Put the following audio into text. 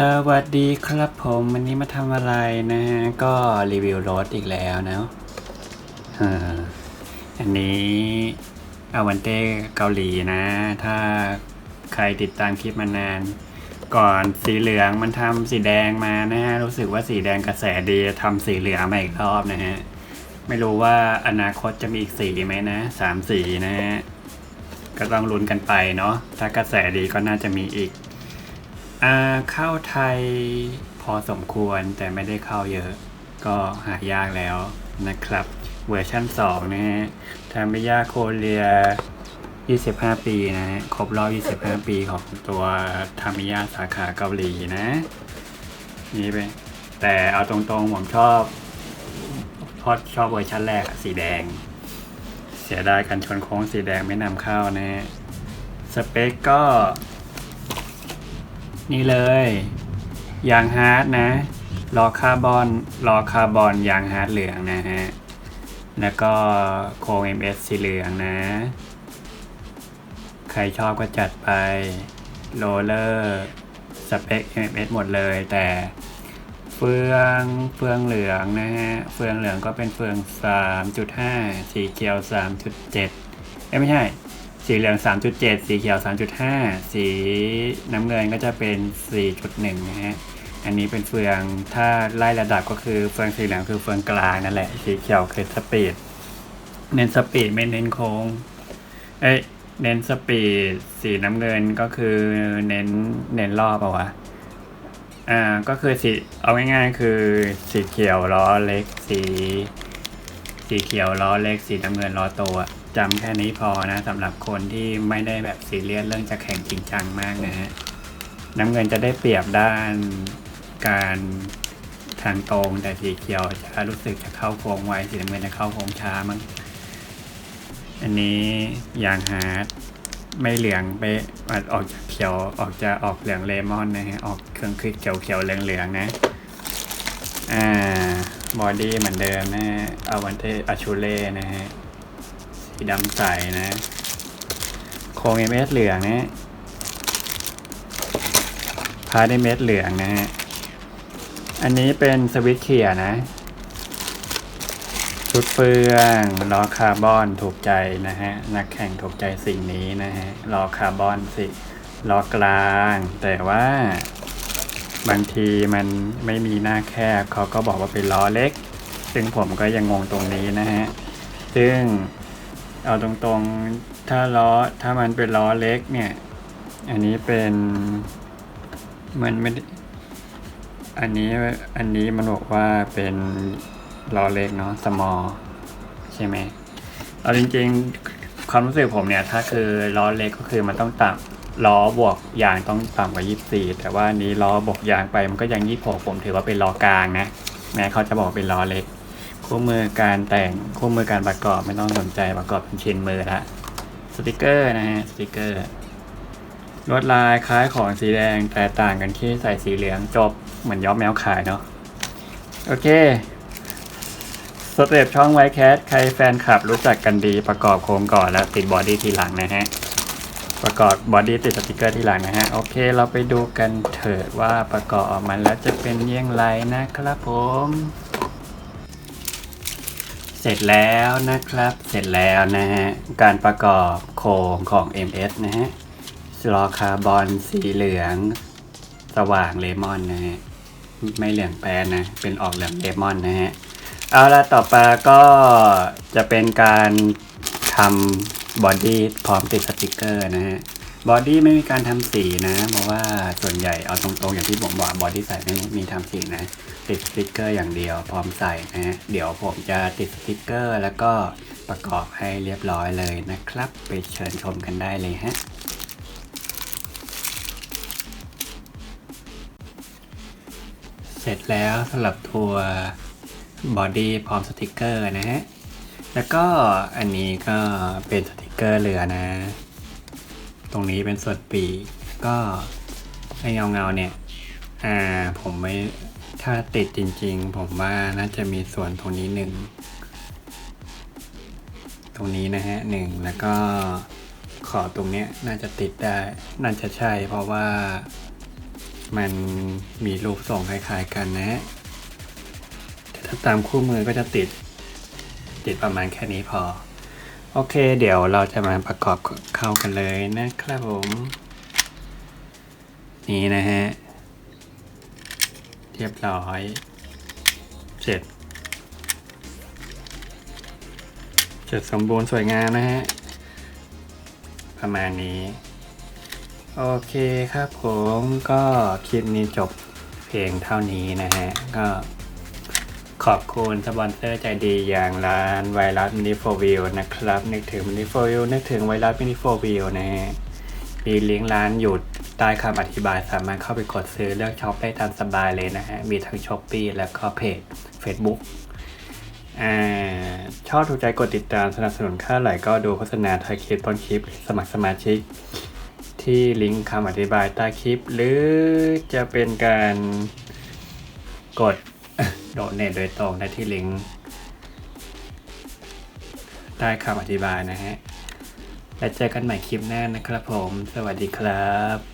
สวัสดีครับผมวันนี้มาทำอะไรนะฮะ ก็รีวิวรถอีกแล้วนะอันนี้อาวันเต้เกาหลีนะ ถ้าใครติดตามคลิปมานาน ก่อนสีเหลืองมันทำสีแดงมานะฮะ รู้สึกว่าสีแดงกระแสดีทำสีเหลืองมาอีกรอบนะฮะ ไม่รู้ว่าอนาคตจะมีอีกสีไหมนะสามสีนะฮะ ก็ต้องลุ้นกันไปเนาะถ้ากระแสดีก็น่าจะมีอีก อ่าเข้าไทยพอสมควรแต่ไม่ได้เข้าเยอะ ก็หายากแล้วนะครับ เวอร์ชั่น2นะฮะทามิยาโคเรีย 25 ปีนะฮะครบรอบ 25 ปีของตัวทามิยาสาขาเกาหลีนะ นี่ไปแต่เอาตรงๆ ผมชอบพอชอบเวอร์ชันแรกสีแดง เสียดายกันชนโค้งสีแดงไม่นำเข้านะฮะสเปคก็ นี่เลย ยางฮาร์ดนะล้อคาร์บอนล้อคาร์บอนยางฮาร์ดเหลืองนะฮะ แล้วก็โครง MS สีเหลืองนะ ใครชอบก็จัดไปโรลเลอร์สเปค MS หมดเลยแต่เฟืองเฟืองเหลืองนะฮะ เฟืองเหลืองก็เป็นเฟือง 3.5 สีเขียว 3.7 เอ้ไม่ใช่ สีเหลือง 3.7 สีเขียว 3.5 สีน้ำเงินก็จะเป็น 4.1 นะฮะ อันนี้เป็นเฟืองถ้าไล่ระดับก็คือเฟืองสีเหลืองคือเฟืองกลางนั่นแหละ สีเขียวคือสปีด เน้นสปีดไม่เน้นโค้ง เอ้ย เน้นสปีด สีน้ำเงินก็คือเน้นเน้นรอบอะวะอ่า ก็คือสีเอาง่ายๆ คือสีเขียวล้อเล็ก สี สีเขียวล้อเล็ก สีน้ำเงินล้อโตอะ จำแค่นี้พอนะสำหรับคนที่ไม่ได้แบบซีเรียสเรื่องจะแข่งจริงจังมากนะฮะน้ำเงินจะได้เปรียบด้านการทางตรงแต่สีเขียวจะรู้สึกจะเข้าโค้งไวสีน้ำเงินจะเข้าโค้งช้ามั้งอันนี้ยางฮาร์ดไม่เหลืองไปออกจากเขียวออกจะออกเหลืองเลมอนนะฮะออกเครื่องคือเขียวเขียวเหลืองเหลืองนะอ่าบอดี้เหมือนเดิมนะอาวันเตอชูเล่นะฮะ สีดำใสนะโครงเม็ดเหลืองนะพาได้เม็ดเหลืองนะฮะอันนี้เป็นสวิตช์เขียนะ ชุดเฟืองล้อคาร์บอนถูกใจนะฮะ นักแข่งถูกใจสิ่งนี้นะฮะล้อคาร์บอนสิล้อกลาง แต่ว่าบางทีมันไม่มีหน้าแคบเขาก็บอกว่าเป็นล้อเล็ก ซึ่งผมก็ยังงงตรงนี้นะฮะ ซึ่ง เอาตรงๆ ถ้าล้อ ถ้ามันเป็นล้อเล็กเนี่ย อันนี้เป็น มันไม่ อันนี้ อันนี้มันบอกว่าเป็นล้อเล็กเนาะ small ใช่ไหม เอาจริงๆ ความรู้สึกผมเนี่ย ถ้าคือล้อเล็กก็คือมันต้องต่ำล้อบวกยางต้องต่ำกว่า 24 แต่ว่านี้ล้อบวกยางไปมันก็ยัง 26 ผมถือว่าเป็นล้อกลางนะ แม้เขาจะบอกเป็นล้อเล็ก คู่มือการแต่งคู่มือการประกอบไม่ต้องสนใจประกอบเป็นชิ้นมือละสติกเกอร์นะฮะสติกเกอร์ลวดลายคล้ายของสีแดงแต่ต่างกันที่ใส่สีเหลืองจบเหมือนย้อมแมวขายเนาะโอเคสเต็ปช่องไวแคสใครแฟนคลับรู้จักกันดีประกอบโครงก่อนแล้วติดบอดี้ทีหลังนะฮะประกอบบอดี้ติดสติกเกอร์ทีหลังนะฮะโอเค เราไปดูกันเถิดว่าประกอบออกมาแล้วจะเป็นอยังไงนะครับผม เสร็จแล้วนะครับ เสร็จแล้วนะฮะ การประกอบโครงของ MS นะฮะลอคาร์บอนสีเหลือง สว่างเลมอนนะฮะ ไม่เหลืองแปรนะ เป็นออกเหลืองเลมอนนะฮะ เอาละต่อไปก็จะเป็นการทำบอดี้พร้อมติดสติกเกอร์นะฮะ บอดี้ไม่มีการทำสีนะ เพราะว่าส่วนใหญ่เอาตรงๆอย่างที่ผมบอกบอดี้ใส่ไม่มีทำสีนะ ติดสติกเกอร์อย่างเดียวพร้อมใส่นะฮะเดี๋ยวผมจะติดสติกเกอร์ แล้วก็ประกอบให้เรียบร้อยเลยนะครับ ไปเชิญชมกันได้เลยฮะเสร็จแล้วสำหรับตัวบอดี้พร้อมสติกเกอร์นะฮะ แล้วก็อันนี้ก็เป็นสติกเกอร์เรือนะ ตรงนี้เป็นส่วนปีกก็ไอเงาเงาเนี่ย อ่าผมไม่ถ้าติดจริงๆ ผมว่าน่าจะมีส่วนตรงนี้หนึ่งตรงนี้นะฮะหนึ่งแล้วก็ขอตรงเนี้ยน่าจะติดได้ น่าจะใช่เพราะว่ามันมีรูปทรงคล้าย ๆ กันนะฮะถ้าตามคู่มือก็จะติด ติดประมาณแค่นี้พอ โอเค เดี๋ยวเราจะมาประกอบเข้ากันเลยนะครับผม นี่นะฮะ เรียบร้อย เสร็จ เสร็จสมบูรณ์สวยงามนะฮะ ประมาณนี้ โอเคครับผมก็คลิปนี้จบเพียงเท่านี้นะฮะ ก็ ขอบคุณสปอนเซอร์ใจดีอย่างร้านไวรัสมินิโฟวิวนะครับ นึกถึงมินิโฟวิวนึกถึงไวรัสมินิโฟวิวนะฮะมีลิงก์ร้านอยู่ใต้คำอธิบายสามารถเข้าไปกดซื้อเลือกช็อปได้ตามสบายเลยนะฮะ มีทั้งช้อปปีแล้วก็เพจ Facebook อ่าชอบถูกใจกดติดตามสนับสนุนค่าไหลก็ดูโฆษณาทายคลิปต้นคลิป สมัครสมาชิก ที่ลิงก์คำอธิบายใต้คลิป หรือจะเป็นการกด โดเนตโดยตรงได้ที่ลิงก์ใต้คำอธิบายนะฮะ แล้วเจอกันใหม่คลิปหน้านะครับผม สวัสดีครับ